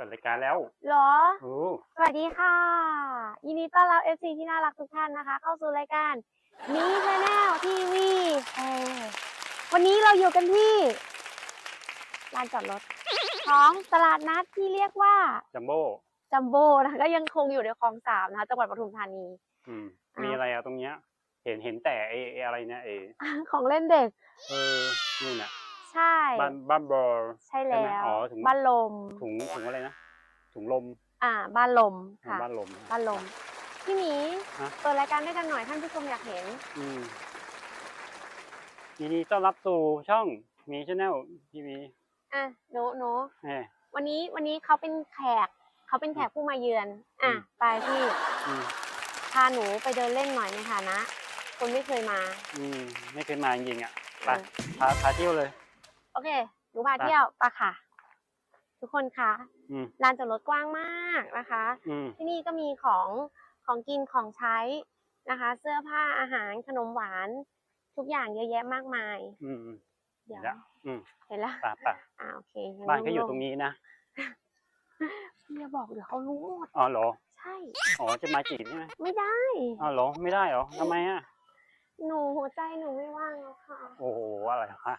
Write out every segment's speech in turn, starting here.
ปิดรายการแล้วเหรอโอ้สวัสดีค่ะ ยินดีต้อนรับ FC ที่น่ารักทุกท่านนะคะ เข้าสู่รายการมีชาแนลทีวีวันนี้เราอยู่กันที่ลานจอดรถของตลาดนัดที่เรียกว่าจัมโบ้จัมโบ้นะคะก็ยังคงอยู่ในคลองสามนะคะจังหวัดปทุมธานีอืมอ้าวมีอะไรอะตรงเนี้ย เห็นเห็นแต่ไอไอ้อะไรเนี่ยไอของเล่นเด็ก เออนู่นน่ะ ใช่บ้านบ้านบอลใช่แล้ใช่ไหมวอ๋อถุงบ้านลม ถุงถุงอะไรนะถุงลมอ่า บ้านลมอ่าค่ะ บ้านลม บ้านลมพี่หมีฮะ เปิดรายการด้วยกันหน่อยท่านผู้ชมอยากเห็น อืมยินดีต้อนรับสู่ช่องมีชาแนลทีวีอะหนูหนูแหมวันนี้วันนี้เขาเป็นแขก เขาเป็นแขกผู้มาเยือน อะ อืม ไปพี่อืมพาหนูไปเดินเล่นหน่อยในฐานะ คนไม่เคยมา อืมไม่เคยมาจริงๆอะไปเออพาพาเที่ยวเลย โอเค หนูพาไปเที่ยวปะค่ะ ทุกคนคะอืม ลานจอดรถกว้างมากนะคะ อืม ที่นี่ก็มีของของกินของใช้นะคะ เสื้อผ้าอาหารขนมหวาน ทุกอย่างเยอะแยะมากมาย อืมอืมเดี๋ยวเดี๋ยวอืมเห็นแล้วไปไปอ่าโอเคงั้บ้านก็อยู่โล่ๆตรงนี้นะพี่อย่าบอกเดี๋ยวเขารู้หมดอ๋อเหรอใช่ อ๋อจะมาจีบใช่ไหมไม่ได้ อ๋อเหรอไม่ได้เหรอทำไมอะ หนูหัวใจหนูไม่ว่างแล้วค่ะโอ้โหอะไรวะ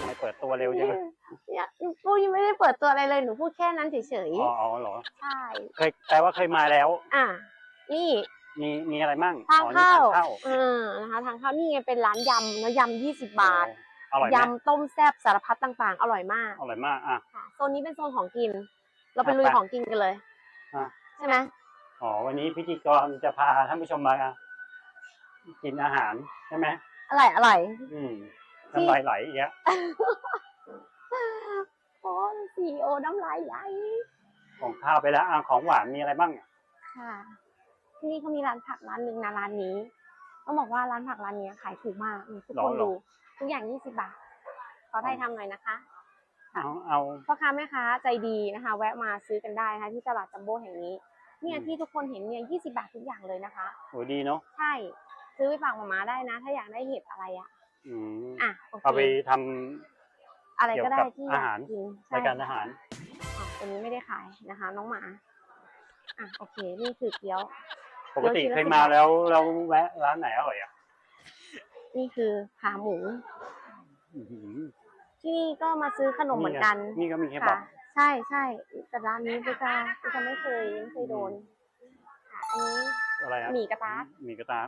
ทำไมเปิดตัวเร็วจังเลยเนี่ยพูดยังไม่ได้เปิดตัวอะไรเลยหนูพูดแค่นั้นเฉยอ๋ออ๋อเหรอ ๆใช่เคยแต่ว่าเคยมาแล้ว อะนี่มีมีอะไรมั่งทางอ๋อนี่เข้าทางเข้าอ่านะคะทางเข้านี่ไงเป็นร้านยำแล้วยำยี่สิบบาท โอ้อร่อยไหมยำต้มแซ่บสารพัดต่างๆ อร่อยมากอร่อยมากอะ ค่ะโซนนี้เป็นโซนของกิน เราไปลุยไปของกินกันเลยอะ ใช่ไหมอ๋อวันนี้พิธีกรจะพาท่านผู้ชมมา กินอาหารใช่ไหมอร่อยอร่อย อืมที่น้ำลายไหลอีกแล้วโอ้ซีโอน้ำลายไหลของข้าวไปแล้วอะของหวานมีอะไรบ้างค่ะ ที่นี่เขามีร้านผักร้านหนึ่งนะร้านนี้ต้องบอกว่าร้านผักร้านนี้ขายถูกมากทุกหรคอนเหรอดูทุกอย่างยี่สิบบาทขอไทยทำหน่อยนะคะค่ะเอาเอาพ่อค้าแม่ค้าใจดีนะคะ แวะมาซื้อกันได้นะคะที่ตลาดจัมโบ้แห่งนี้ เนี่ยอืมที่ทุกคนเห็นเนี่ยยี่สิบาททุกอย่างเลยนะคะโหดีเนาะใช่ ซื้อไปฝากหมาม้าได้นะ ถ้าอยากได้เห็ดอะไรอะอืมอะโอเคเอาไปทำ อะไรก็ได้เกี่ยวกับที่ออายาหารกกินใช่ รายการอาหารอ๋อตัวนี้ไม่ได้ขายนะคะ น้องหมา อะโอเค นี่คือเกี๊ยว ปกติเดี๋ยวเคทียละมาสิบบาทแล้วเราแวะร้านไหนอร่อยอะนี่คือขาหมู อื้อหือที่นี่ก็มาซื้อขนมเหมือนกันนี่ก็มีเคบัค่ะบ ใช่ใช่แต่ร้านนี้ก็จะก็จะไม่เคยไม่เคยโดนค่ะอันนี้ อะไรอะหมี่กระทะหมี่กระทะ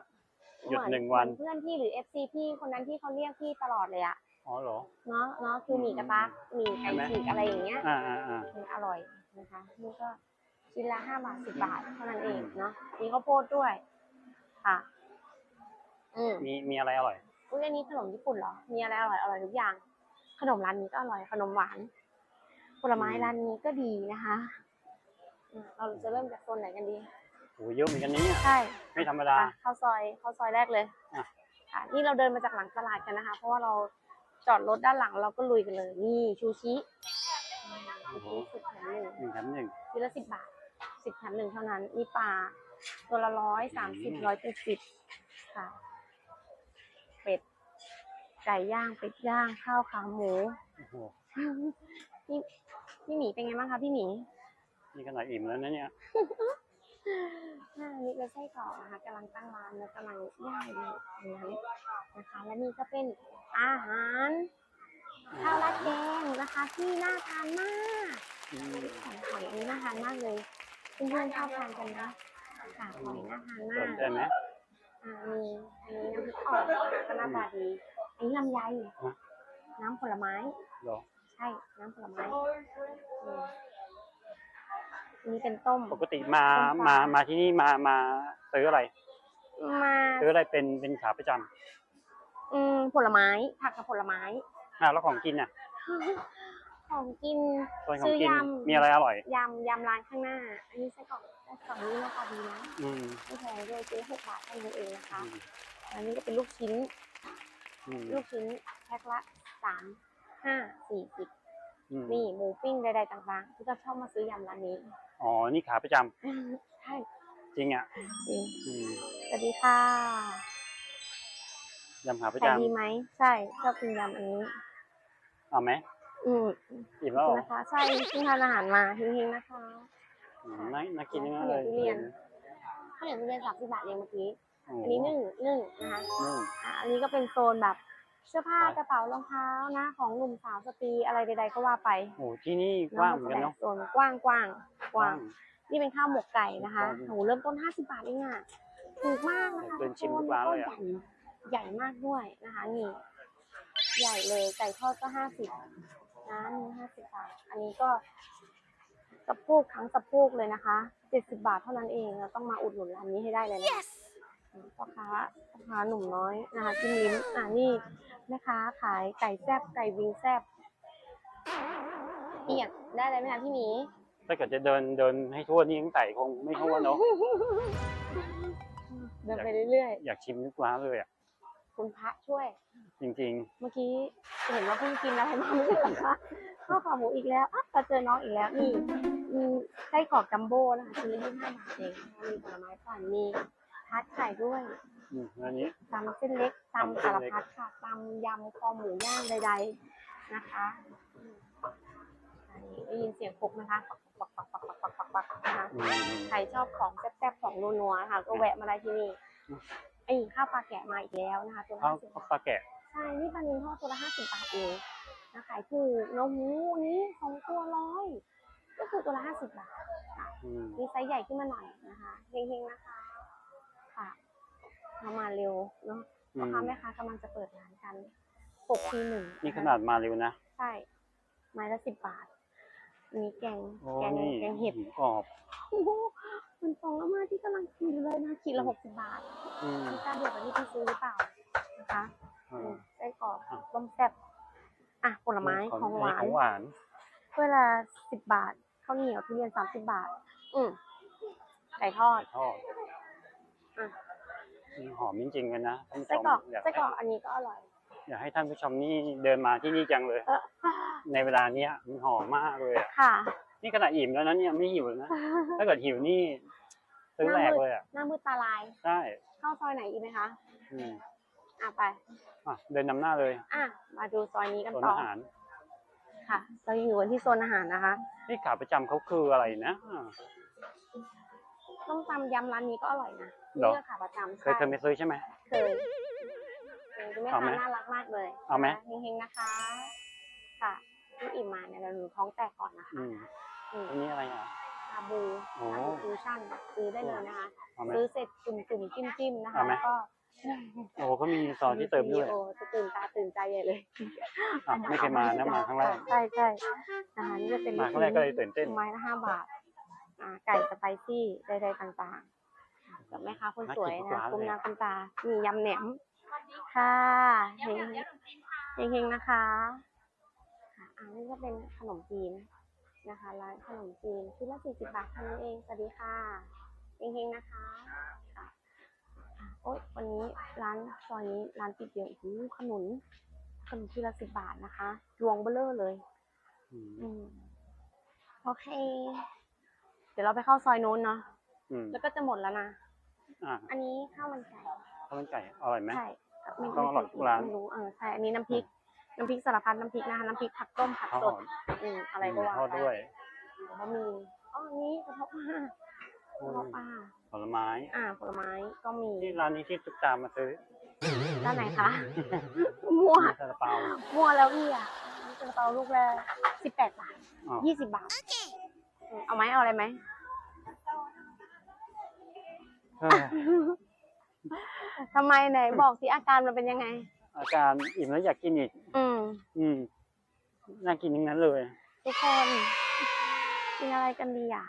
หยุดเมือหนึ่งวันเหมือเพื่อนพี่หรือเอฟซีพี่คนนั้นที่เขาเรียกพี่ตลอดเลยอะอ๋อเหรอ เนาะเนาะคือหมี่กระทะหมี่ไก่ใช่ไหมฉีกอะไรอย่างเงี้ยอ่าอ่าอ่ามันอร่อยนะคะนี่ก็ชิ้นละห้าบาทสิบบาทเท่านั้นเองเนาะมีข้าวโพดด้วยค่ะอืมมีมีอะไรอร่อยอุ้ยอันนี้ขนมญี่ปุ่นเหรอ มีอะไรอร่อยอร่อยทุกอย่าง ขนมร้านนี้ก็อร่อยขนมหวาน ผลไม้อืมร้านนี้ก็ดีนะคะอืมเราจะเริ่มจากโซนไหนกันดี โหเยอะเหมือนกันนะเนี่ยใช่ไม่ธรรมดา ไปเข้าซอยเข้าซอยแรกเลยอะ ค่ะนี่เราเดินมาจากหลังตลาดกันนะคะ เพราะว่าเราจอดรถด้านหลังเราก็ลุยกันเลย นี่ชูชิชูชิสิบแถมหนึ่งหนึ่งแถมหนึ่งชิ้นละสิบบาทสิบแถมหนึ่งเท่านั้น มีปลาตัวละร้อยสามสิบอืม ร้อยเจ็ดสิบค่ะ เป็ดไก่ย่างเป็ดย่างข้าวขาหมู โอ้โหพี่พี่หมีเป็นไงบ้างคะพี่หมี นี่ขนาดอิ่มแล้วนะเนี่ยอ่า นี่เป็นไส้กรอกนะคะกำลังตั้งร้านแล้วกำลังย่างอยู่ตรงนั้นนะคะ และนี่ก็เป็นอาหารข้าวราดแกงนะคะที่น่าทานมากอืมของหอยอันนี้น่าทานมากเลยเพื่อนๆชอบทานกันนะค่ะหอยน่าทานสมากนใจไหมอ่ามีอันนี้น้ำพริกอ่อนก็หน้าตาดีอันนี้ลำไยฮะน้ำผลไม้เหรอใช่น้ำผลไม้อืมอั นนี้เป็นต้ม ปกติมาส้มตำมามาที่นี่มามาซื้ออะไร มาซื้ออะไรเป็นเป็นขาประจอืมผลไม้ ผักกับผลไม้ำอ่าแล้วของกินอะของกิน ส่วนของซื้อกินยำ มีอะไรอร่อย ยำยำร้านข้างหน้า อันนี้ไส้กรอกไส้กรอกนี้หน้าตาดีนะอืมไม่แพงด้วยซื้อหกบาทเท่านั้นเองนะคะอืมอันนี้ก็เป็นลูกชิ้น อืมลูกชิ้นแพ็คละสามห้าสี่สิบอืมนี่หมูปิ้งใดๆต่างๆที่จะชอบมาซื้อยำร้านนี้ อ๋อ นี่ขาประจำใช่จริงอะจริงอืมสวัสดีค่ะยำขาประขายจำดีไหมใช่ชอบกินยำอันนี้เอาไหมอืมอิ่มแล้วเหรอนะคะ ใช่เพิ่งทานอาหารมาเฮงๆนะคะอืมน่าน่ากินมากข้าวเหเลนียยวทุเรียนข้าวเหนียวทุเรียนสามสิบบาทเองเมื่อกี้โอ้โหอันนี้นึ่งนึ่งนะคะ นึ่งอะอันนี้ก็เป็นโซนแบบ เสื้อผ้าครับกระเป๋ารองเท้านะ ของหนุ่มสาวสตรีอะไรใดๆก็ว่าไปโอ้โหที่นี่กว้างเหมือนกันเนาะโซนกว้างกว้างๆกว้าง นี่เป็นข้าวหมกไก่นะคะกว้างโหเริ่มต้น50บาทเองอะถูกมากนะคะเดินชิมทุทุกกร้านเลยอะใหญ่ใหญ่มากด้วยนะคะนี่ใหญ่เลยไก่ทอดก็50นะนี่50บาท อันนี้ก็สะโพกทั้งสะโพกเลยนะคะ70บาทเท่านั้นเองเราต้องมาอุดหนุนร้านนี้ให้ได้เลยนะ พ่อค้าพ่อค้าหนุ่มน้อยนะคะจิ้มลิ้มอ่านี่แม่ค้าขายไก่แซ่บไก่วิงแซ่บเอียกได้เลยไหมคะพี่หมีถ้าเกิดจะเดินเดินให้ทั่วนี่ยังไต่คงไม่ทั่วเนาะเดินไปเรื่อยอยากชิมทุกร้านเลยอะๆคุณพระช่วย จริง เมื่อกี้เห็นว่าเพิ่งกินอะไรมาไม่ใช่เหรอคะข้าวขาหมูอีกแล้วอะเราเจอน้องอีกแล้วนี่มีไส้กรอกจัมโบ้นะคะชิ้นละยี่สิบห้าบาทเองมีผลไม้ปั่นมี ทัดไข่ด้วยๆอืมแล้วนี้ ตำเส้นเล็กตำตำเส้สานรเล็ก พัดค่ะตำยำคอหมูย่างใดๆนะคะอืมอันนี้ได้ยินเสียงครกไหมคะปักปักปักปักปักปักปักปักนะคะ อืม ใครชอบของแซ่บๆของนัวๆนะคะก็แวะมาได้ที่นี่อืม ไอ้ข้าวปลาแกะมาอีกแล้วนะคะตัวละข้าวห้าสิบบาทปลาแกะใช่นี่ปลานิลทอดตัวละห้าสิบบาทเองนะขายถูกเนอะหูนี้สองตัวร้อยก็คือตัวละห้าสิบบาทค่ะอืมมีไซส์ใหญ่ขึ้นมาหน่อยนะคะเฮงๆนะคะค่ะ เรามาเร็วเนาะอืพ่อมค้าแม่ค้ากำลังจะเปิดร้านกันหกทีหนึ่งนี่ขนาดมาเร็วนะใช่ไม้ละสิบบาทมีแกงโอ้แกงนี่แกงเห็ดหมูกรอบโอ้โหมันฟองอาม่าที่กำลังกินอยู่เลยนะขีดละหกสิบบาทอืมมีการเดียวกับที่พี่ซื้อหรือเปล่านะคะอ่าไส้กรอกอะต้มแซ่บอะผลไม้ของหวานของหวานถ้วยละสิบบาทข้าวเหนียวทุเรียนสามสิบบาท อืมไก่ทอดทอดอะอืม หอมจริงๆกันนะท่านผู้ชไส้มกรอกอยากไส้กรอกอันนี้ก็อร่อย อยากให้ท่านผู้ชมนี่เดินมาที่นี่จังเลย เออในเวลาเนี้ยมันหอมมากเลยอะค่ะ นี่ขนาดอิ่มแล้วนะเนี่ยไม่หิวเลยนะ ถ้าเกิดหิวนี่ซื้อแหลกเลยอะหน้ามืดตาลายใช่เข้าซอยไหนอีกไหมคะ อืมอะไป อะเดินนำหน้าเลยอะ มาดูซอยนี้กันโซนต่ออาหาร ค่ะ เราอยู่กันที่โซนอาหารนะคะ นี่ขาประจำเขาคืออะไรนะ ต้มตำยำร้านนี้ก็อร่อยนะเหรอเลือกขาประจำเคยเคยไปซื้อใช่ไหมเคยเคยคุณแม่เอาไหมค้าน่ารักมากเลยเอาไหมนะคะเฮงๆนะคะ ค่ะที่อิ่มมาเนี่ยเราหนูท้องแตกก่อนนะคะอืมอืมอันนี้อะไรอะชาบูโอ้ชาบูฟิวชั่นซื้อได้เลยนะคะเอาไหมซื้อเสร็จจุ่มจุ่มๆจิ้มจิ้มๆนะคะเอาไหมแล้วก็โอ้เขามีซอสที่เติมด้วยโอ้จะตื่นตาตื่นใจใหญ่เลยอะไม่เคยมานะมาครั้งแรกใช่ใช่นะคะนี่จะเป็นมาครั้งแรกก็เลยตื่นเต้นไม้ละห้าบาทอ่าไก่สไปซี่ใดๆต่างๆ กับแม่ค้าคนสวยน่ากินทุกนะร้านกุมเลยนากุมตา มียำแหนมค่ะเฮงเฮงๆนะคะค่ะอันนี้ก็เป็นขนมจีนนะคะร้านขนมจีนชิ้นละสี่สิบบาทเท่านั้นเองสวัสดีค่ะเฮงๆนะคะค่ะอะโอ๊ยวันนี้ร้านซอยนี้ร้านปิดเยอะอู้หูขนุนขนมชิ้นละสิบบาทนะคะรวงเบลเลอร์เลยอืมอืมโอเค เดี๋ยวเราไปเข้าซอยนู้นเนาะอืมแล้วก็จะหมดแล้วนะ อะอันนี้ข้าวมันไก่ข้าวมันไก่อร่อยไหมใช่ไม่ต้องอร่อยทุกร้านไม่รู้เออใช่อันนี้น้ำพริกน้ำพริกสารพัดน้ำพริกนะคะน้ำพริกผักต้มผักข้าวสหดอมอืมอะไรก็ว่าทอดไปด้วยบะหมี่อ๋ออันนี้กระเพาะปลากอืระมเพาะปลาผลไม้ อ่าผลไม้ก็มีที่ร้านนี้ที่ตุ๊กตามมาซื้อด้านไหนคะมั่วมีซาลาเปามั่วแล้วพี่อะนี่กระเป๋าลูกละสิบแปดบาทอ๋อยี่สิบบาทอืมเอาไหมเอาอะไรไหมเออ ทำไมไหนบอกสิอาการมันเป็นยังไง อาการอิ่มแล้วอยากกินอีก อืม อืม น่ากินทั้งนั้นเลย ทุกคนกินอะไรกันดีอะ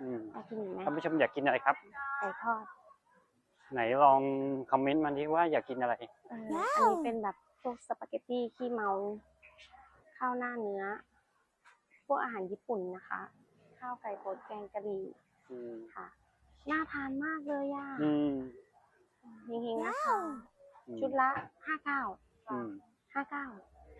อืมไปกินอีกไหมท่านผู้ชมอยากกินอะไรครับ ไก่ทอดไหนลองคอมเมนต์มาที่ว่าอยากกินอะไร เอออันนี้เป็นแบบพวกสปาเกตตี้ขี้เมา ข้าวหน้าเนื้อ พวกอาหารญี่ปุ่นนะคะ ข้าวไก่โพดแกงกะหรี่อืม ค่ะ น่าทานมากเลยอะอืมเฮงๆนะคะอืมชุดละห้าเก้าอืมห้าเก้า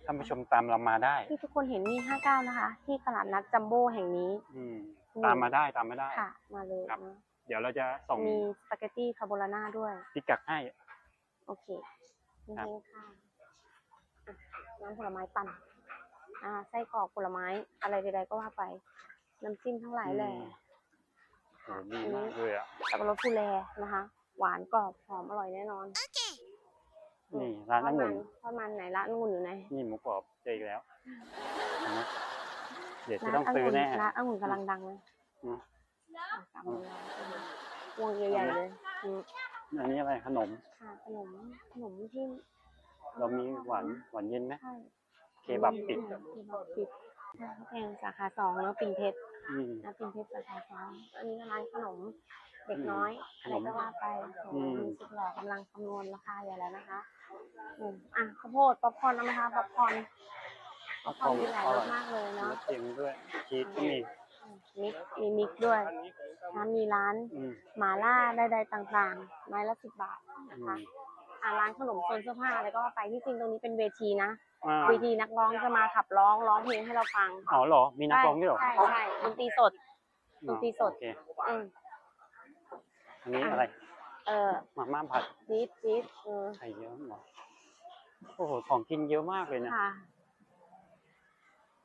ท่านผู้ชมตามเรามาได้ ที่ทุกคนเห็นมีห้าเก้านะคะ ที่ตลาดนัดจัมโบ้แห่งนี้ อืม อืม ตามมาได้ตามมาได้ ค่ะ มาเลยครับ นะเดี๋ยวเราจะส่งมีสปาเกตตี้คาโบนาร่าด้วย พิกัดให้ โอเคเฮครับงๆค่ะอะ น้ำผลไม้ปั่น อ่า ไส้กรอกผลไม้อะไรใดๆก็ว่าไป น้ำจิ้มทั้งหลายแหละ โอ้ดีมากเลยอะสับปะรดภูแลนะคะ หวานกรอบหอมอร่อยแน่นอนนี่ร้านองุ่นทอดมันไหนร้านองุ่นอยู่ไหนนี่หมูกรอบเจออีกแล้วเห็นไหมเดี๋ยวจะร้านต้ององุ่ซื้อนแน่ร้านองุ่นกำลังดังเลยอืมอะกลับมาแล้ววงใหญ่ๆเลยอืมอันนี้อะไรขนมค่ะขนมขนมที่เรามีหวานหวานเย็นไหมใช่เคบับปิดเคบับปิดใช่ข้าวแกงสาขาสองแล้วปิ่นเพชร อืมนะปิ่นเพชรสาขาสองอันนี้ก็ร้านขนมเด็กน้อยขอะนไรมก็ว่าไปโอ้อืมมีสุดหล่อกำลังคำนวณราคาอยู่แล้วนะคะอืมอะข้าวโพดป๊อปคอร์นเอาไหมคะป๊อปคอร์นป๊อปคอร์นมีหลายรสมากเลยมีเนาะเค็มด้วยชีสก็มีมิกมีมิกด้วยนะมีร้านอืม หมาล่าใดๆต่างๆ ไม้ละสิบบาทอืนะคะมอ่าร้านขนมโซนเสื้อผ้าอะไรก็ว่าไปที่จริงตรงนี้เป็นเวทีนะ อ่าเวทีนักร้องจะมาขับร้องร้องเพลงให้เราฟังอ๋อเหรอ มีนักร้องด้วยเหรอใช่ใช่ดนตรีสด ดนตรีสด โอเคอืมอันนี้อะไร เออมาม่าผัดจี๊ดจี๊ดเออไข่เยอะหมดโอ้โห ของกินเยอะมากเลยนะค่ะ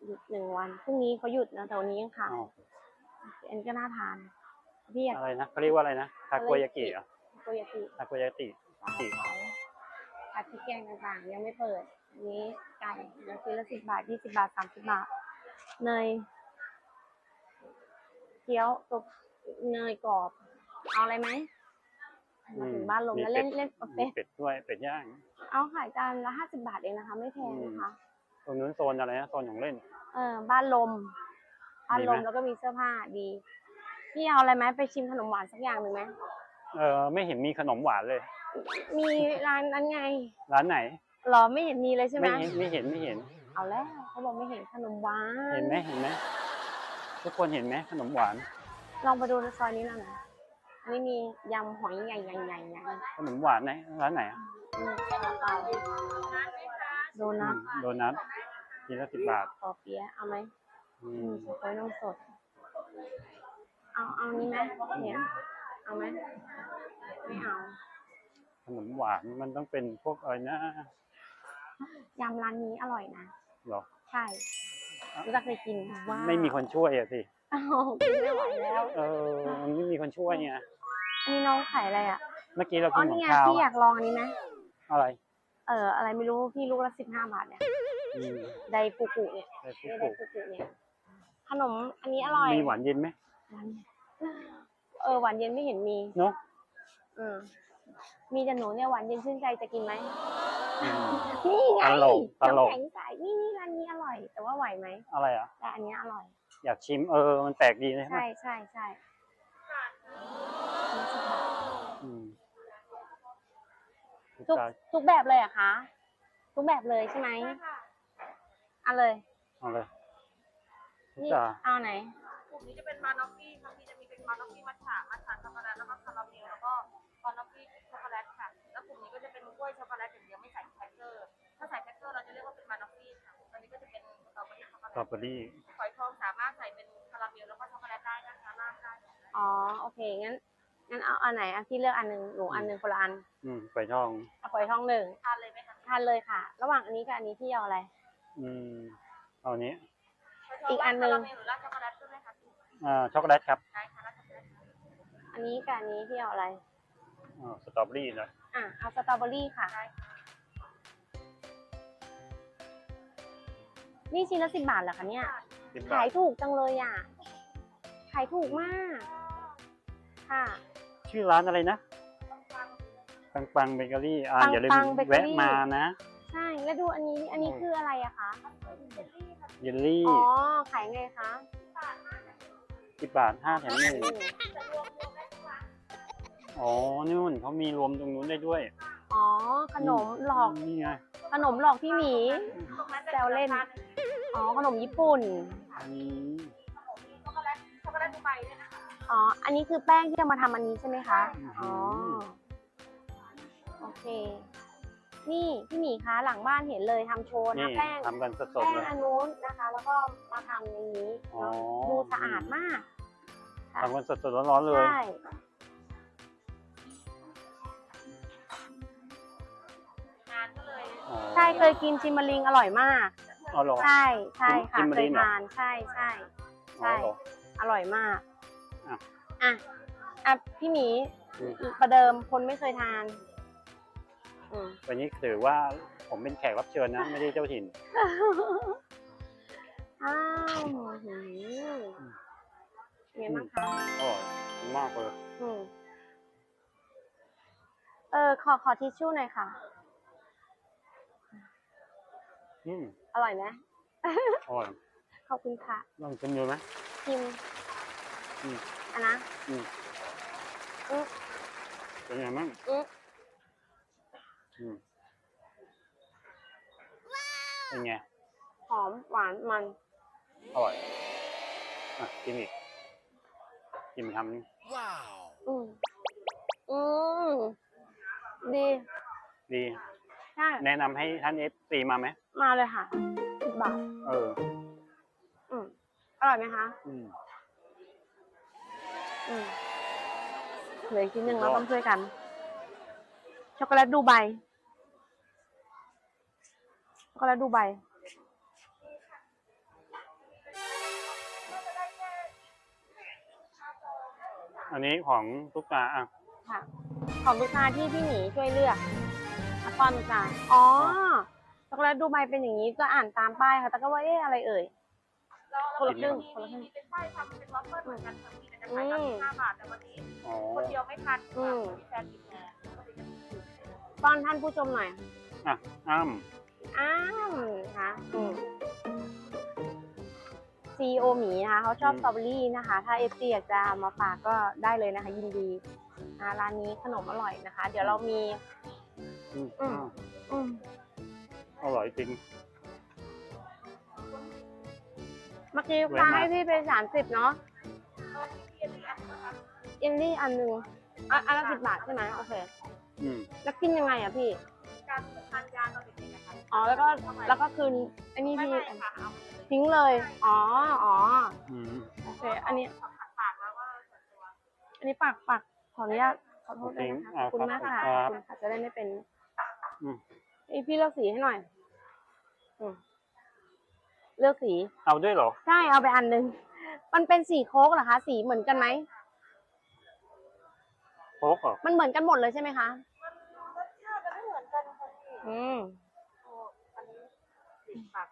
หยุดหนึ่งวันพรุ่งนี้เขาหยุดนะแต่วันนี้ยังขายอ๋ออันนี้ก็น่าทานพี่อยากอะไรนะเขาเรียกว่าอะไรนะทาโกยากิเหรอโกยากิทาโกยากิผัดผัดพริกแกงต่างๆ ยังไม่เปิดอั นนี้ไก่แล้วซื้อละสิบบาทยี่สิบาทสามสิบบาท เนยเกี๊ยวตุกเนยกรอบ เอาอะไรไหมมาถึงบ้านลมแล้วเล่นเล่นมีเป็ดเป็ดด้วยเป็ดย่าง เอาขายจานละห้าสิบาทเองนะคะ ไม่แพงนะคะตรงนู้นโซนอะไรนะโซนของเล่น เออ บ้านลมบ้านลมมีไหมแล้วก็มีเสื้อผ้าดีพี่เอาอะไรไหมไปชิมขนมหวานสักอย่างหนึ่งไหมเออไม่เห็นมีขนมหวานเลย มีร้านนั้นไง ร้านไหน หรอไม่เห็นมีเลยใช่ไหมไม่เห็นไม่เห็นไม่เห็น เอาแล้วเขาบอกไม่เห็นขนมหวานเห็นไหมเห็นไหมทุกคนเห็นไหมขนมหวาน ลองไปดูในซอยนี้หน่อยนะอันนี้มียำหอยใหญ่ๆๆๆๆขนมหวานไหนร้านไหนอะอืมซาลาเปาโดนัทอืมโดนัทกินละสิบบาทปอเปี๊ยะเอาไหมอือืมมสวยนมสด เอาเอานี้ไหมเนี่ยเอาไหมไม่เอาขนมหวานมันต้องเป็นพวกอะไรนะ ยำร้านนี้อร่อยนะ หรอ ใช่ รู้จักเคยกินว้าวไม่มีคนช่วยอะสิ อ้าวกินไม่ไหวแล้ว เออมันไม่มีคนช่วยไงอันนี้น้องขายอะไรอะ เมื่อกี้เราอ๋อกินขอนี่งไงข้าวพี่ออะยากลองอันนี้ไหมอะไรเอออะไรไม่รู้พี่ลูกละสิบห้าบาทเนี่ย อืมไดฟูกุเนี่ยได้ฟุไดกุฟูกุเนี่ย ขนมอันนี้อร่อยมีหวานเย็นไหมหวานเออหวานเย็นไม่เห็นมี เนาะอืม มีแต่หนูเนี่ยหวานเย็นชื่นใจจะกินไหมอืมนี่ไงตลกตลก น้ำแข็งใสนี่นี่ร้านนี้อร่อย แต่ว่าไหวไหมอะไรอะ แต่อันเนี้ยอร่อย อยากชิมเออ มันแปลกดีนะใช่ใช่ใช่อันนี้สิบบาทอืมทุกทุกแบบเลยเหรอะคะ ทุกแบบเลยใช่ไหมเอาเลยเอาเลยนี่จ้าเอาไหน กลุ่มนี้จะเป็นบานอฟฟี่บางทีจะมีเป็นบานอฟฟี่มัทฉะมัทฉะช็อกโกแลตแล้วก็คาราเมลแล้วก็บานอฟฟี่ วยช็อกโกแลตอย่างเดียวไม่ใส่แคคเกอร์ ถ้าใส่แคคเกอร์เราจะเรียกว่าเป็นบานอฟฟี่ค่ะตอนนี้ก็จะเป็นสตรอเบอรี่ช็อกโกสตรอแลตเบอรี่ฝอยทองสามารถใส่เป็นคาราเมลแล้วก็ช็อกโกแลตได้นะคะราดได้อ๋อโอเคงั้นงั้นเอาอันไหนอะพี่เลือกอันหนึ่งหนูอันหนึ่งคนละอันอืมไปทองเอาปล่อยท้องหนึ่งทานเลยไหมคะทานเลยค่ะ ระหว่างอันนี้กับอันนี้พี่เอาอะไร อืมเอาอันนี้ฝยทงอีกอันหนึ่งราดคาราเมลหรือราดช็อกโกแลตก็ได้ค่ะอ่าช็อกโกแลตครับได้ค่ะราดช็อกโกแลตอันนี้กับอันนี้พี่เอาอะไร อ่าสตรอเบอรี่นะ อะเอาสตรอเบอรี่ค่ะได้ค่ะ นี่ชิ้นละสิบบาทเหรอคะเนี่ย สิบบาขายทถูกจังเลยอะ ขายถูกมาก ค่ะ ชื่อร้านอะไรนะ ปังปังเบเกอรี่ อ่าปังอย่าลืมปังเบเกอรี่ แวะมานะ ใช่ แล้วดูอันนี้ อันนี้คืออะไรอะคะ เยลลี่อ๋อ ขายไงคะสิบบาทห้าแถมหนึ่ง อ๋อนู่นเขามีรวมตรงนู้นได้ด้วย อ๋อ ขนมหลอก นี่ไง ขนมหลอกพี่หมีตรงนั้นจะแซวเล่น อ๋อ ขนมญี่ปุ่นอืมช็อกโกแลตช็อกโกแลตดูไบด้วยนะคะอ๋อ อันนี้คือแป้งที่เอามาทำอันนี้ใช่ไหมคะ อ๋อ โอเค นี่พี่หมีคะหลังบ้านเห็นเลยทำโชว์นี่นะแป้ง ทำกันสดแป้ๆงเลย อันนู้นนะคะ แล้วก็มาทำในนี้อ๋อ เนาะดูสะอาดมาก ค่ะ ทำกันสดๆร้อนๆเลย ใช่ ใช่เคยกินชิมมาริงอร่อยมาก อ๋อเหรอ ใช่ใช่ค่ะกินมาเครียนเหรอ ทานใช่ใช่อ๋อใช่เหรอ อร่อยมาก อะ อะ อะ พี่หมีอืมประเดิมคนไม่เคยทาน อืม วันนี้ถือว่าผมเป็นแขกรับเชิญนะ ไม่ได้เจ้าถิ่น อ้าวหืมไงบ้างคะอร่อยมากเลยอืมเออ ขอขอทิชชู่หน่อยค่ะ อืมอร่อยไหม อร่อย ขอบคุณค่ะ ลองชิมดูไหมชิมอืมอันนะอืมอืมเป็นไงบ้างอืมอืมเป็นไง หอมหวานมัน อร่อย อะกินอีก กินทำอืมอืมดี ดี ใช่แนะนำให้ท่านเอฟซีมาไหมมาเลยค่ะสิบบาทเออ อืมอร่อยไหมคะ อืม อืมเหลืออีกชิ้นหนึ่งสุดยเราอดต้องช่วยกัน ช็อกโกแลตดูไบช็อกโกแลตดูไบอันนี้ของตุ๊กตาอะ ค่ะ ของลูกค้าที่พี่หมีช่วยเลือก อะปอนลูกค้าอ๋อช็อกโกแลตดูไบเป็นอย่างนี้ก็อ่านตามป้ายค่ะ แต่ก็ว่าเอ๊ะอะไรเอ่ยแล้วคนละครึ่งมีคนละครึ่ง มีเป็นไส้ทำเป็นวอฟเฟิลเหมือนกันค่ะมีแต่จะขายสามสิบห้าบาทแต่วันนี้อ๋อคนเดียวไม่ทันอืค่ะมมีแฟนติดงานก็เลยจะมีอยู่ป้อนท่านผู้ชมหน่อย อะอ้ำอ้าวค่ะอืมซีโอหมีนะคะเขาชอบสตรอเบอรี่นะคะ ถ้าเอฟซีอยากจะเอามาฝากก็ได้เลยนะคะ ยินดีนะร้านนี้ขนมอร่อยนะคะ เดี๋ยวเรามี อืมอืมอืมอร่อยจริง เมื่อกี้แวะฟ้ามาให้พี่ไปสามสิบเนาะก็ที่เรียนที่อันนะคะเยลลี่อันหนึ่งอะอันละสิบบาทใช่ไหมโอเค อืมแล้วกินยังไงอะพี่ การทานยาตอนเด็กๆนะคะอ๋อแล้วก็แล้วก็คืนอันนี้ไม่พี่ไม่ค่ะเอาทิ้งเลย อ๋ออ๋ออืมโอเคอันนี้ ปากแล้วก็ส่วนตัว อันนี้ปักปักขออนุญาตขอโทษด้วยนะคะขอบคุณมากค่ะคขรัอบบคุณค่ะจะได้ไม่เป็น อืมไอยพี่เลือกสีให้หน่อยอืมเลือกสี เอาด้วยเหรอ ใช่เอาไปอันหนึงมันเป็นสีโค้กเหรอคะ สีเหมือนกันไหม โค้กเหรอ มันเหมือนกันหมดเลยใช่ไหมคะ รสชาติมันไม่เหมือนกันค่ะพี่อืม โอ้อันนี้ติดปาก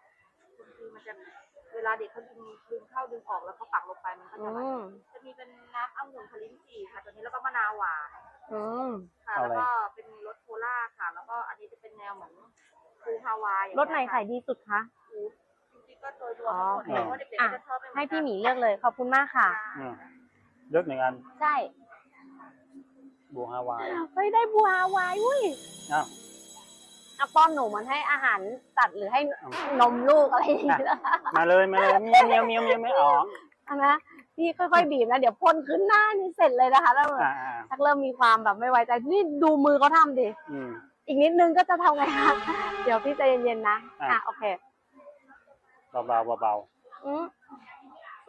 บางทีมันจะเวลาเด็กเขาดึงดึงเข้าดึงออกแล้วเขาปักลงไปมันก็อืจะแบบมจะมีเป็นน้ำองุ่นคาลิ้นจี่ค่ะตัวนี้แล้วก็มะนาวหวาน อืมค่ะเอาแล้วอะไรก็เป็นรสโคล่าค่ะ แล้วก็อันนี้จะเป็นแนวเหมือนฟูฮาวายรสไหนขายดีสุดคะ ฟูจริงๆก็โดยรวมทั้งหมดอ๋อเลยว่าเด็กๆก็จะชอบไม่เอนกันให้พี่หมีเลือกเลย ขอบคุณมากค่ะ อืมเลือกหนึ่งอันใช่ บูฮาวายเฮ้ยได้บัวฮาวายอุ้ยอ้าว อะป้อนหนูมันให้อาหารสัตว์หรือให้นมลูกอะไรอย่างเงี้ยมาเลยมาเลยเมียวเมียวเมียวเมียวไม่ออกอันนะ พี่ค่อยๆบีบนะเดี๋ยวพ่นขึ้นหน้านี่เสร็จเลยนะคะแล้วอ่าอ่าชักเริ่มมีความแบบไม่ไว้ใจนี่ดูมือเขาทำดิ อืม อีกนิดนึงก็จะทำไงคะ เดี๋ยวพี่ใจเย็นๆนะอะ อะโอเค เบาเบาๆเบาอืม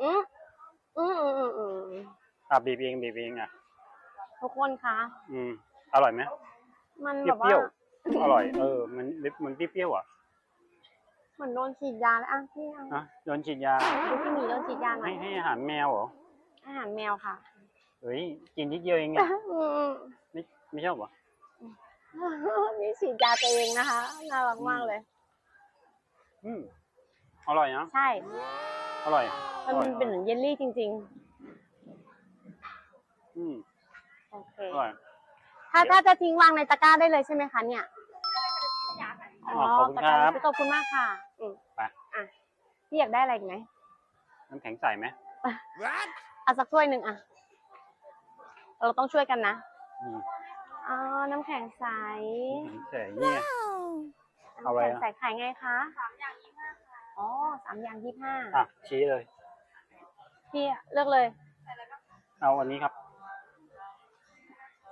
อืมอืมอืมอืมอืมๆอะบีบเองบีบเองอะ ทุกคนคะ อืม อร่อยไหมมันเปแบบว่ารี้ยวๆอร่อย เออ มันมันเปรี้ยวๆอะ เหมือนโดนฉีดยาแล้วอะพี่เอาอะโดนฉีดยาดูพี่หมีโดนฉีดยาหน่ให้อยให้อาหารแมวเหรอ อาหารแมวค่ะเฮ้ย กินนิดเดียวเองไงอืมไม่ไม่ชอบเหรอ นี่ฉีดยาตัวเองนะคะน่ารักมากเลย อืมอร่อยนะ ใช่ อร่อยมันอร่อยเป็นเหมือนเยลลี่จริง อืมๆ โอเค อร่อย ถ้าถ้าจะทิ้งวางในตะกร้าได้เลยใช่ไหมคะเนี่ย อ๋อขอบคุณครับขอบคุณมากค่ะอืมไปอะ พี่อยากได้อะไรอีกไหมน้ำแข็งใสไหมเอาสักถ้วยหนึ่งอะ เราต้องช่วยกันนะอืมอ๋อน้ำแข็งใสน้ำแข็งใสเนี่ย เอาน้ำไว้แข็งอะใสขายไงคะสามอย่างยี่ห้าค่ะอ๋อสามอย่างยี่ห้าอะชี้เลย พี่เลือกเลย เอาอันนี้ครับ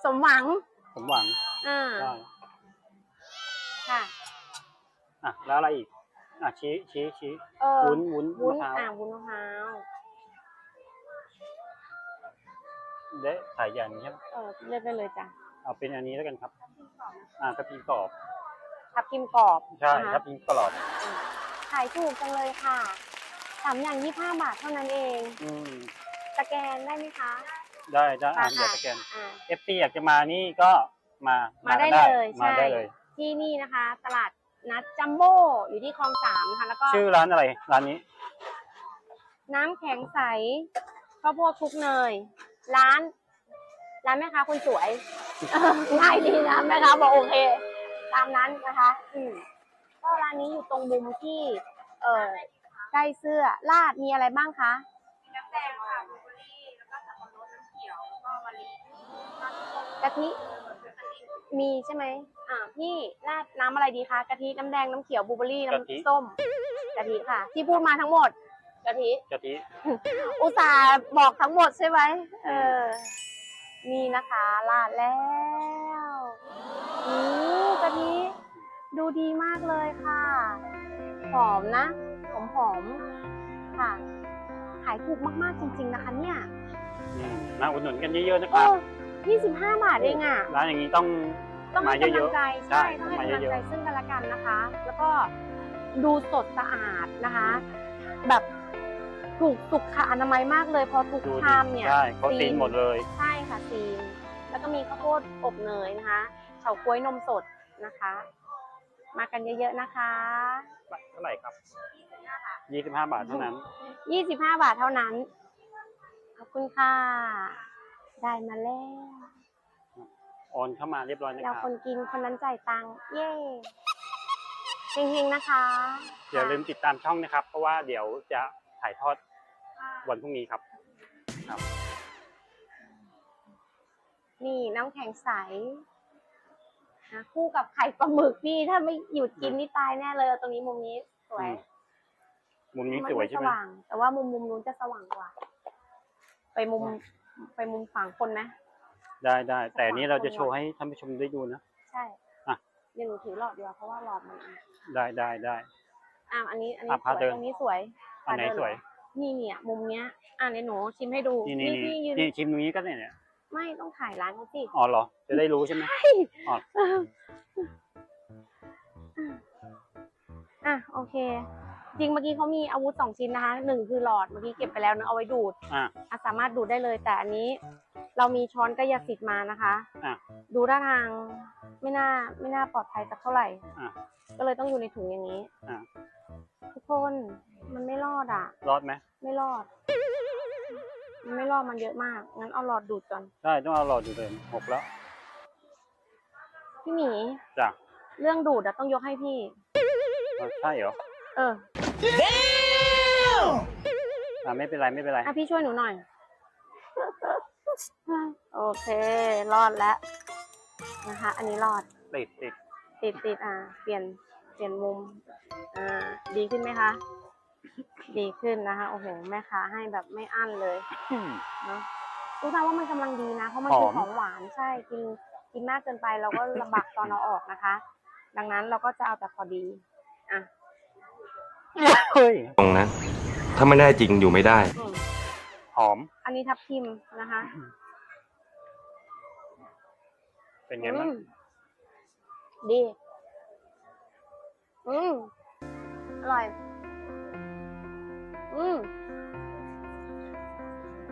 สมหวังผมหวังอ่าได้ค่ะ อะแล้วอะไรอีก อะชี้ชี้ชี้เออวุ้นวุ้นวุ้นมะพร้าวอ่าวุ้นมะพร้าวเด้ใส่ยันใช่ไหมเออเลือกได้เลยจ้ะเอาเป็นอันนี้แล้วกันครับ อ่าทับทิมกรอบทับทิมกรอบใช่นะทัคะบทิมกรอบขายถูกจังเลยค่ะสามอย่างยี่ห้าบาทเท่านั้นเอง อืมสแกนได้ไหมคะ ได้ได้อ่าค่ะเดี๋ยวสแกนอ่า เอฟซีอยากจะมานี่ก็มามามาได้ได้เลยมาใช่ ได้เลย ที่นี่นะคะ ตลาด นัดจัมโบ้อยู่ที่คลองสามนะคะแล้วก็ชื่อร้านอะไรร้านนี้ น้ำแข็งใสข้าวโพดคลุกเนย ร้าน ร้านแม่ค้าคนสวยง่ายดีนะแม่ค้าบอกโอเค ตามนั้นนะคะ อืมก็ร้านนี้อยู่ตรงมุมที่ เออใกล้เสื้อลาดมีอะไรบ้างคะมีน้ำแดงค่ะบลูเบอร์รี่แล้วก็สับปะรดน้ำเขียวแล้วก็มะลิกะทิมีใช่ไหม อ่าพี่ราดน้ำอะไรดีคะกะทิน้ำแดงน้ำเขียวบลูเบอร์รี่กะทิน้ำส้มกะทิค่ะ ที่พูดมาทั้งหมดกะทิ กะทิ อุตส่าห์บอกทั้งหมดใช่ไหมเออ นี่นะคะลาดแล้วอือกะทิดูดีมากเลยค่ะ หอมนะ หอมหอมๆค่ะ ขายถูกมากๆจริง ๆนะคะเนี่ยอืมมาอุดหนุนกันเยอะๆนะคโอ้รับยี่สิบห้าบาทเองอะ ร้านอย่างนี้ต้อง ต้องให้มาเยกำลัอะงใจๆใช่ใช่ต้องให้มากำลังเยใจอะซึ่งกันและกันนะคะ แล้วก็ดูสดสะอาดนะคะ แบบถูกสุขอนามัยมากเลยเพอทุกๆดูชามเนี่ยใช่เขาตีนหมดเลยใช่ค่ะซีนแล้วก็มีข้าวโพดอบเนยนะคะเฉาก๊วยนมสดนะคะ มากันเยอะๆนะคะเท่าไหร่ครับยี่สิบห้าบาทเท่านั้น25บาทเท่านั้นขอบคุณค่ะได้มาแล้ว โอนเข้ามาเรียบร้อยนะคเรารับคนกินคนนั้นจ่ายตังค์เย้เฮงๆนะคะอย่าลืมติดตามช่องนะครับ เพราะว่าเดี๋ยวจะถ่ายทอดวันพรุ่งนี้ครับครับนี่น้ำแข็งใสนะคู่กับไข่ปลาหมึกพี่ถ้าไม่หยุดกินนี่ตายแน่เลยเอาตรงนี้มุมนี้สวยอืม มุมนี้มัสวยไม่ใช่สไหมว่างแต่ว่ามุมมุมนู้นจะสว่างกว่า ไปมุม ไปมุมฝั่งคนไหม ได้ได้ แต่อันนี้เราจะโชว์ให้ท่านผู้ชมได้ดูนะ ใช่อะ เดี๋ยวหนูถือหลอดเดียวเพราะว่าหลอดมันอะได้ได้ได้ อะอันนี้อันนี้อะสพาวยเดิน ตรงนี้สวยอันไหนพาเดิสวยเรอนี่เนี่ยมุมเนี้ย อะเดี๋ยวหนูชิมให้ดูนี่นี่นี่พี่ยืนนี่ชิมตรงนี้ก็ได้เนี่ยไม่ต้องถ่ายร้านเขาสิ อ๋อเหรอ จะได้รู้ใช่ไหมอ๋ออะโอเค จริงเมื่อกี้เขามีอาวุธสองชิ้นนะคะหนึ่งคือหลอดเมื่อกี้เก็บไปแล้วเนอะเอาไว้ดูดอะ อะสามารถดูดได้เลย แต่อันนี้ เรามีช้อนกายสิทธิ์มานะคะ อะ ดูท่าทางไม่น่าไม่น่าปลอดภัยสักเท่าไหร่ อะ ก็เลยต้องอยู่ในถุงอย่างนี้อะ ทุกคนมันไม่รอดอะ รอดไหมไม่รอด มันไม่รอดมันเยอะมาก งั้นเอาหลอดดูดก่อน ได้ต้องเอาหลอดดูเลยหกแล้วพี่หมี จ้ะเรื่องดูดอะต้องยกให้พี่ ใช่เหรอ เออ อ่าไม่เป็นไรไม่เป็นไร อะพี่ช่วยหนูหน่อย โอเค รอดแล้วนะคะ อันนี้รอด ติดติดติดติดอะเปลี่ยน เปลี่ยนมุม อ่า ดีขึ้นไหมคะ ดีขึ้นนะคะ โอ้โห แม่ค้าให้แบบไม่อั้นเลยอืม เนาะรู้ทางว่ามันกำลังดีนะ เพราะมันคือหอมของหวาน ใช่ กิน กินมากเกินไปเราก็ลำบากตอนเอาออกนะคะ ดังนั้นเราก็จะเอาแต่พอดีอะ เฮ้ยตรงนะถ้าไม่ได้จริงอยู่ไม่ได้อืมหอม อันนี้ทับทิมนะคะเป็นไงบ้างอืมดี อืมอร่อย อืม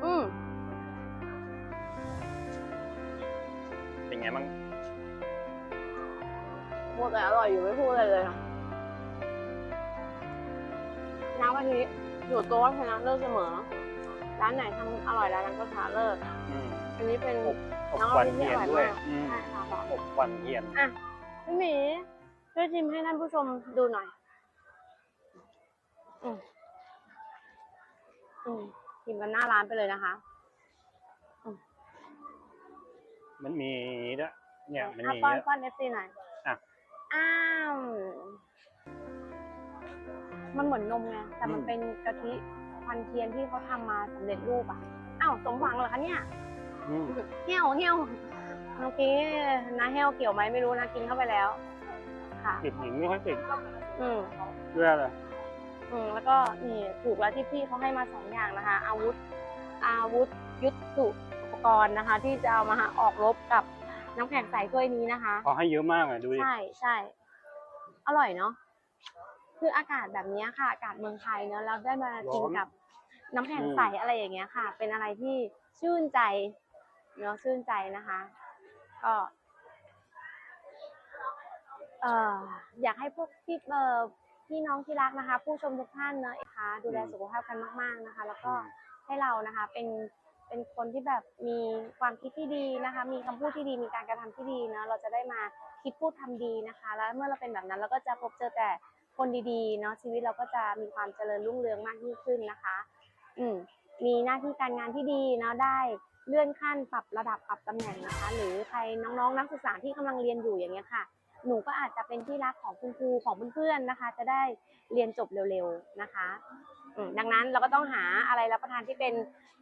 อืมเป็นไงบ้างพูดแต่อร่อยอยู่ไม่พูดอะไรเลยค่ะ น้ำกะทิอยู่โต๊ะชนะเลิศเสมอ ร้านไหนทำอร่อยร้านนั้นก็ชนะเลิศอืมอันนี้เป็นอบอบน้ำควันกะทิที่เทียอนร่อยด้วยมากอืมใช่ค่ะบอกอบควันเทียน อะพี่หมีช่วยชิมให้ท่านผู้ชมดูหน่อย อืมอืมชิมกันหน้าร้านไปเลยนะคะ มันมีด้วยเนี่ยมันอะมีป้อนเยอะป้อนเอฟซีหน่อย มันเหมือนนมไงแต่มันอืมเป็นกะทิพันเทียนที่เขาทำมาสำเร็จรูปอะอ้าวสมหวังเหรอคะเนี่ยอืมเหี่ยวเหี่ยวเมื่อกี้นะเหี่ยวเกี่ยวไหมไม่รู้นะกินเข้าไปแล้ว ค่ะ ติดหญิงไม่ค่อยติดอืมด้วยอะไรอืมแล้วก็นี่ถูกแล้วที่พี่เขาให้มาสองอย่างนะคะ อาวุธ อาวุธยุทธุอุปกรณ์นะคะ ที่จะเอามาออกรบกับน้ำแข็งใสถ้วยนี้นะคะเขาให้เยอะมากอะดูดิใช่ใช่อร่อยเนาะ คืออากาศแบบเนี้ยค่ะ อากาศเมืองไทยเนอะแล้วได้มากินร้อนกับน้ำแข็งอืมใสอะไรอย่างเงี้ยค่ะ เป็นอะไรที่ชื่นใจเนาะชื่นใจนะคะ ก็เอ่ออยากให้พวกพี่เอ่อพี่น้องที่รักนะคะ ผู้ชมทุกท่านเนอะนะคะดูแลสุขภาพกันมาก ๆนะคะ แล้วก็ให้เรานะคะ เป็นเป็นคนที่แบบมีความคิดที่ดีนะคะ มีคำพูดที่ดีมีการกระทำที่ดีเนอะเราจะได้มาคิดพูดทำดีนะคะ แล้วเมื่อเราเป็นแบบนั้นเราก็จะพบเจอแต่ คนดีๆเนาะชีวิตเราก็จะมีความเจริญรุ่งเรืองมากยิ่งขึ้นนะคะ อืมมีหน้าที่การงานที่ดีเนาะได้เลื่อนขั้นปรับระดับปรับตำแหน่งนะคะ หรือใครน้องๆ นักศึกษาที่กำลังเรียนอยู่อย่างเงี้ยค่ะ หนูก็อาจจะเป็นที่รักของคุณครูของเพื่อนๆนะคะ จะได้เรียนจบเร็วๆนะคะอืมดังนั้นเราก็ต้องหาอะไรรับประทานที่เป็น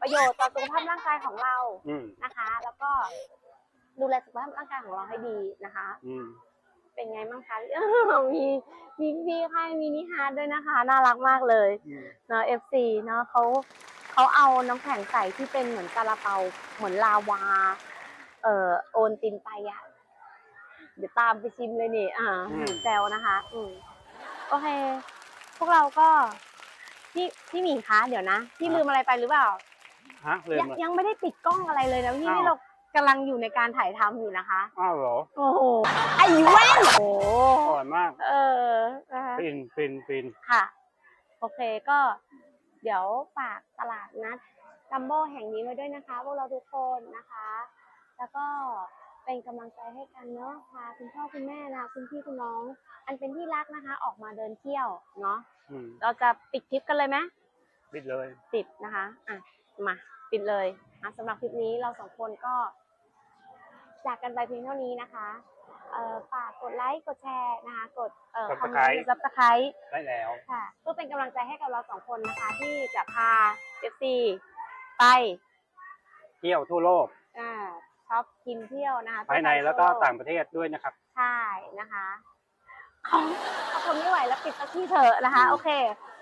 ประโยชน์ต่อสุขภาพร่างกายของเราอืมนะคะ แล้วก็ดูแลสุขภาพร่างกายของเราให้ดีนะคะอืม เป็นไงบ้างคะมีมีพี่ให้มินิฮาร์ดด้วยนะคะ น่ารักมากเลยอืมเนาะ FC เนาะเขาเขาเอาน้ำแข็งใสที่เป็นเหมือนซาลาเปาเหมือนลาวา เอ่อโอนตินไปอะเดี๋ยวตามไปชิมเลยนี่ อ่าแซวนะคะ อืมโอเค พวกเราก็พี่พี่หมีคะเดี๋ยวนะ พี่ลืมอะไรไปหรือเปล่า ฮะลืมยังเลย ยังไม่ได้ปิดกล้องอะไรเลยนะพี่อ้าว นี่เรา กำลังอยู่ในการถ่ายทำอยู่นะคะ อ้าวเหรอโอ้โห ไอ้แว่นโอ้อร่อยมากเออนะคะฟินฟินฟินค่ะ โอเคก็เดี๋ยวฝากตลาดนัดจัมโบ้แห่งนี้ไว้ด้วยนะคะ พวกเราทุกคนนะคะ แล้วก็เป็นกำลังใจให้กันเนาะพาคุณพ่อคุณแม่นะคุณพี่คุณน้อง อันเป็นที่รักนะคะ ออกมาเดินเที่ยวเนาะ อืมเราจะปิดคลิปกันเลยไหมปิดเลย ปิดนะคะ อะ มา ปิดเลยอะสำหรับคลิปนี้เราสองคนก็ จากกันไปเพียงเท่านี้นะคะเอ่อฝากกดไลค์กดแชร์นะคะกดเอ่อคอมเมนต์ซับสไครต์ได้แล้ว ค่ะเพื่อเป็นกำลังใจให้กับเราสองคนนะคะ ที่จะพาเอฟซีไปเที่ยวทั่วโลกอ่าช็อปกินเที่ยวนะคะภายในแล้วก็ทั่วโต่างประเทศด้วยนะครับ ใช่นะคะเขาเขาทนไม่ไหวแล้วปิดสักที่เถอะนะคะ โอเค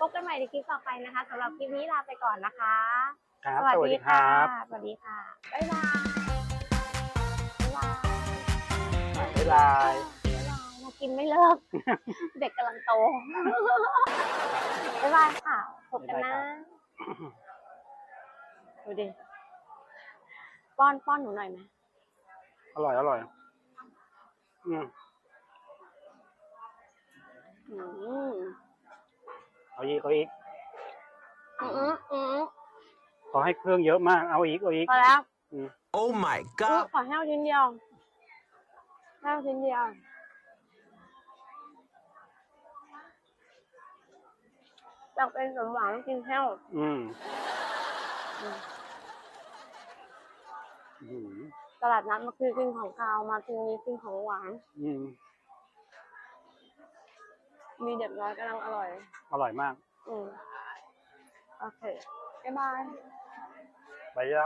พบกันใหม่ในคลิปต่อไปนะคะสำหรับคลิปนี้ลาไปก่อนนะคะ ครับสวัสดีครับ สวัสดีค่ะ บ๊ายบายบ๊ายบายอะบ๊ายบายบ๊ายบายมากินไม่เลิก เด็กกำลังโต บ๊ายบายค่ะ พบกันนะ ดูดิ ป้อนป้อนหนูหน่อยไหมอร่อย อร่อย อืมอืมเอาอีกเอาอีกอืมอืมอืม ขอให้เครื่องเยอะมาก เอาอีก เอาอีก พอแล้ว Oh my อุ๊ย god ขอแห้วชิ้นเดียวแห้วชิ้นเดียว อยากเป็นสมหวังกินแห้วอืมอืมอืมตลาดนัดมาคือกินของคาวมาทีนี้กินของหวาน อืมมีเด็ดน้อยกำลังอร่อย อร่อยมาก อืมโอเค บ๊ายบาย 没有